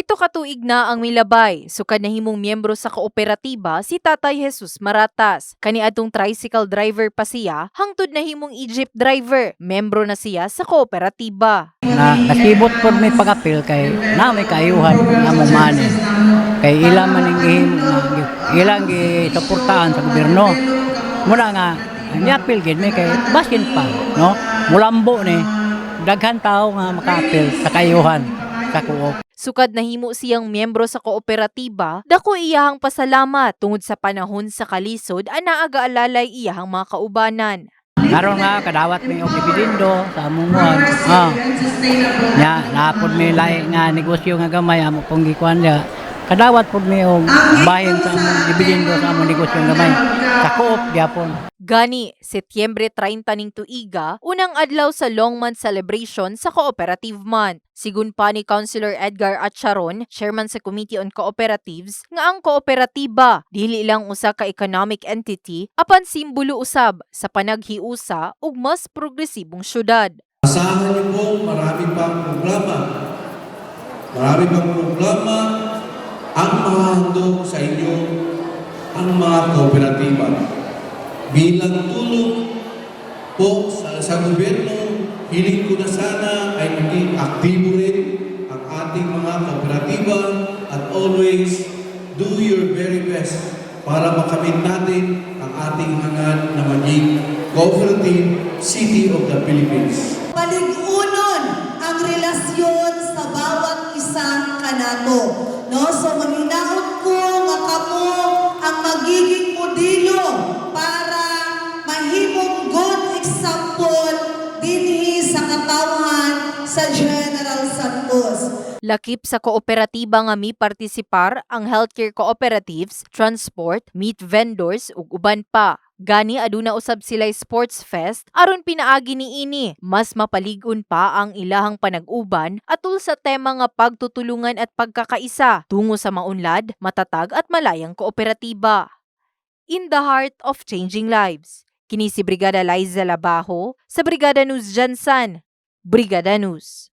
Pito ka tuig na ang milabay, sukad na himong miyembro sa kooperatiba si Tatay Jesus Maratas. Kaniadtong tricycle driver pa siya, hangtod na himong Egypt driver, membro na siya sa kooperatiba. na nasibot po may pagapil kay na may kaayuhan na money kay ilang man ang gihim ilang gisuportahan sa gobyerno. Muna nga niapil gid may kay basin pa no? Mulambo ni daghan tao nga makaapil sa kaayuhan sa kuop Sukad na himo siyang miyembro sa kooperatiba, dako iyahang pasalamat tungod sa panahon sa kalisod ana aga alalay iyahang mga kaubanan. Karon nga kadawat mi og dividendo sa among buwan. Ah. Nya napod mi lahi nga negosyo nga gamay amo pong gikuan niya. Kadawat pod mi og bahin sa among dividendo sa among negosyo nga gamay. Sa coop gyapon. Gani, Setyembre 30 ning tuiga, unang adlaw sa Long Month celebration sa Cooperative Month. Sigun pa ni Councilor Edgar Acharon, chairman sa Committee on Cooperatives, nga ang kooperatiba dili lang usa ka economic entity apan simbolo usab sa panaghiusa ug mas progresibong syudad. Asahan niyo po marami pang programa. Marami pang programa ang mahandog sa inyo ang mga kooperatiba. Bilang tulong po sa, sa gobyerno, hiling ko na sana ay maging aktibo rin ang ating mga kooperatiba at always do your very best para makamit natin ang ating hangad na maging cooperative city of the Philippines. paligunon ang relasyon sa bawat isang kanato. No? So dinhi sa General Santos. Lakip sa kooperatiba nga mi partisipar ang healthcare cooperatives, transport, meat vendors ug uban pa. Gani aduna usab sila sports fest aron pinaagi ni ini mas mapalig-on pa ang ilahang panag-uban atul sa tema nga pagtutulungan at pagkakaisa tungo sa maunlad, matatag at malayang kooperatiba. In the heart of changing lives. Kini si Brigada Liza Labajo sa Brigada News Jansan. Brigada News.